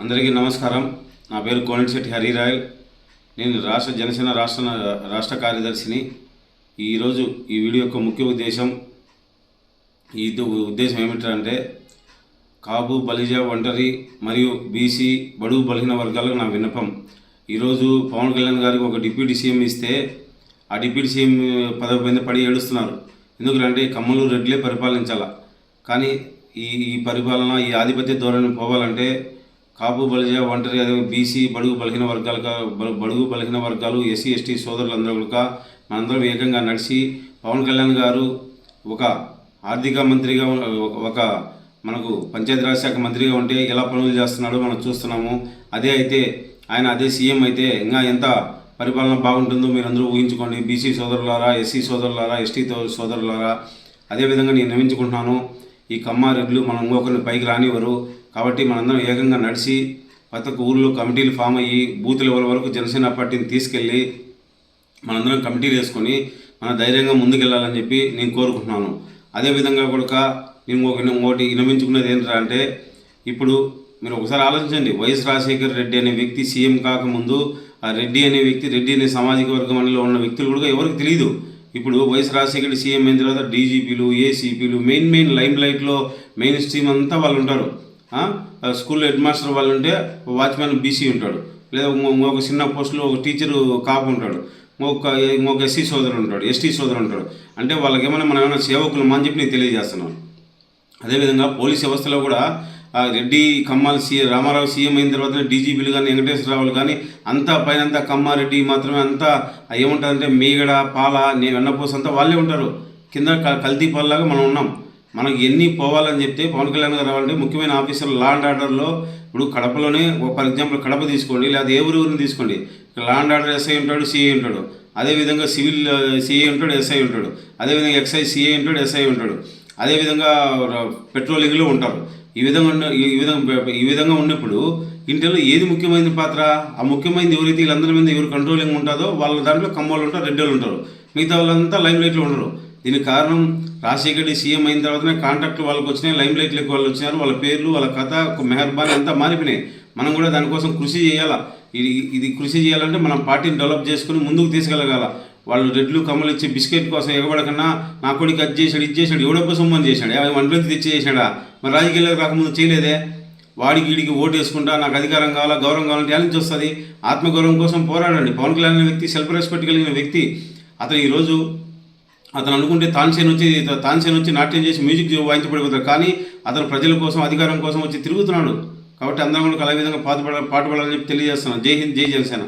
అందరికీ నమస్కారం. నా పేరు కోనటిశెట్టి హరిరాయల్. నేను రాష్ట్ర జనసేన రాష్ట్ర రాష్ట్ర కార్యదర్శిని. ఈరోజు ఈ వీడియో యొక్క ముఖ్య ఉద్దేశం ఈ ఉద్దేశం ఏమిటంటే కాపు బలిజ ఒంటరి మరియు బీసీ బడుగు బలహీన వర్గాలకు నా విన్నపం. ఈరోజు పవన్ కళ్యాణ్ గారికి ఒక డిప్యూటీ సీఎం ఇస్తే ఆ డిప్యూటీ సీఎం పదవి మీద పడి ఏడుస్తున్నారు. ఎందుకంటే కమ్మలు రెడ్లే పరిపాలించాల. కానీ ఈ ఈ పరిపాలన ఈ ఆధిపత్య ధోరణి పోవాలంటే కాపు బలిజ ఒంటరి అదే బీసీ బడుగు బలహీన వర్గాలు బడుగు బలహీన వర్గాలు ఎస్సీ ఎస్టీ సోదరులందరూ కూడా మనందరం ఏకంగా నడిచి పవన్ కళ్యాణ్ గారు ఒక ఆర్థిక మంత్రిగా ఒక- మనకు పంచాయతీరాజ్ శాఖ మంత్రిగా ఉంటే ఎలా పనులు చేస్తున్నాడో మనం చూస్తున్నాము. అదే అయితే ఆయన అదే సీఎం అయితే ఇంకా ఎంత పరిపాలన బాగుంటుందో మీరు అందరూ ఊహించుకోండి. బీసీ సోదరులారా ఎస్సీ సోదరులారా ఎస్టీ సోదరులారా అదేవిధంగా నేను నమ్మించుకుంటున్నాను. ఈ కమ్మారెడ్లు మనం ఇంకొకరిని పైకి రానివ్వరు. కాబట్టి మనందరం ఏకంగా నడిచి ప్రతి ఒక్క ఊళ్ళో కమిటీలు ఫామ్ అయ్యి బూత్ లెవెల్ వరకు జనసేన పార్టీని తీసుకెళ్ళి మనందరం కమిటీలు వేసుకొని మన ధైర్యంగా ముందుకెళ్ళాలని చెప్పి నేను కోరుకుంటున్నాను. అదేవిధంగా కూడా నేను ఒక ఇంకోటి వినమించుకునేది ఏంటంటే అంటే ఇప్పుడు మీరు ఒకసారి ఆలోచించండి. వైఎస్ రాజశేఖర్ రెడ్డి అనే వ్యక్తి సీఎం కాకముందు ఆ రెడ్డి అనే వ్యక్తి రెడ్డి అనే సామాజిక వర్గంలో ఉన్న వ్యక్తులు కూడా ఎవరికి తెలియదు ఇప్పుడు వైఎస్ రాజశేఖర్ సీఎం అయిన తర్వాత డీజీపీలు ఏసీపీలు మెయిన్ మెయిన్ లైమ్ లైట్లో మెయిన్ స్ట్రీమ్ అంతా వాళ్ళు ఉంటారు. స్కూల్లో హెడ్ మాస్టర్ వాళ్ళు ఉంటే వాచ్మెన్ బీసీ ఉంటాడు. లేదా ఒక చిన్న పోస్టులో ఒక టీచరు కాపు ఉంటాడు. ఒక ఇంకొక ఎస్సీ సోదరుడు ఉంటాడు ఎస్టీ సోదరుడు ఉంటాడు. అంటే వాళ్ళకి ఏమైనా మనం ఏమైనా సేవకులు అని చెప్పి నేను తెలియజేస్తున్నాను. అదేవిధంగా పోలీస్ వ్యవస్థలో కూడా రెడ్డి కమ్మాల సీఎం రామారావు సీఎం అయిన తర్వాత డీజీపీలు కానీ వెంకటేశ్వరరావులు కానీ అంతా పైన అంతా కమ్మారెడ్డి మాత్రమే అంతా ఏముంటుందంటే మీగడ పాల నే వెన్నపూస అంతా వాళ్ళే ఉంటారు. కింద కల్తీ పాలలాగా మనం ఉన్నాం. మనకి ఎన్ని పోవాలని చెప్తే పవన్ కళ్యాణ్ గారు రావాలంటే ముఖ్యమైన ఆఫీసర్లు లా అండ్ ఆర్డర్లో ఇప్పుడు కడపలోనే ఒక ఫర్ ఎగ్జాంపుల్ కడప తీసుకోండి లేదా ఏ ఊరి ఊరిని తీసుకోండి. లా అండ్ ఆర్డర్ ఎస్ఐ ఉంటాడు సిఐ ఉంటాడు. అదేవిధంగా సివిల్ సిఐ ఉంటాడు ఎస్ఐ ఉంటాడు. అదేవిధంగా ఎక్సైజ్ సిఐ ఉంటాడు ఎస్ఐ ఉంటాడు. అదేవిధంగా పెట్రోలింగ్లో ఉంటారు. ఈ విధంగా ఉన్న ఈ విధంగా ఈ విధంగా ఉన్నప్పుడు ఇంటిలో ఏది ముఖ్యమైన పాత్ర? ఆ ముఖ్యమైనది ఎవరైతే వీళ్ళందరి మీద ఎవరు కంట్రోలింగ్ ఉంటుందో వాళ్ళ దాంట్లో కమ్మోళ్ళు ఉంటారు రెడ్డోళ్ళు ఉంటారు. మిగతా వాళ్ళంతా లైమ్ లైట్లో ఉండరు. దీనికి కారణం రాజశేఖర్ రెడ్డి సీఎం అయిన తర్వాతనే కాంట్రాక్ట్ వాళ్ళకి వచ్చినాయి లైమ్ లైట్లకు వాళ్ళు వచ్చినారు వాళ్ళ పేర్లు వాళ్ళ కథ ఒక మెహర్బాన్ అంతా మారిపోయినాయి. మనం కూడా దానికోసం కృషి చేయాలా? ఇది ఇది కృషి చేయాలంటే మనం పార్టీని డెవలప్ చేసుకుని ముందుకు తీసుకెళ్ళగల వాళ్ళు రెడ్లు కమ్మలు ఇచ్చి బిస్కెట్ కోసం ఎగబడకన్నా నా కొడుకు అది చేశాడు ఇది చేశాడు ఎవడొక్క సొమ్మని చేశాడు. యాభై మంది తెచ్చి చేశాడా? మరి రాజకీయాలకు రాకముందు చేయలేదే? వాడికి వీడికి ఓటు వేసుకుంటా నాకు అధికారం కావాలా గౌరవం కావాలంటే ఛాలెంజ్ వస్తుంది. ఆత్మగౌరవం కోసం పోరాడండి. పవన్ కళ్యాణ్ అనే వ్యక్తి సెల్ఫ్ రెస్పెక్ట్ కలిగిన వ్యక్తి. అతను ఈరోజు అతను అనుకుంటే తాన్సేన్ వచ్చి తాన్సేన్ వచ్చి నాట్యం చేసి మ్యూజిక్ వాయించబడిపోతాడు. కానీ అతను ప్రజల కోసం అధికారం కోసం వచ్చి తిరుగుతున్నాడు. కాబట్టి అందరం కూడా అలా విధంగా పాటుపడ పాటుపడాలని చెప్పి తెలియజేస్తున్నాను. జై హింద్ జై జనసేన.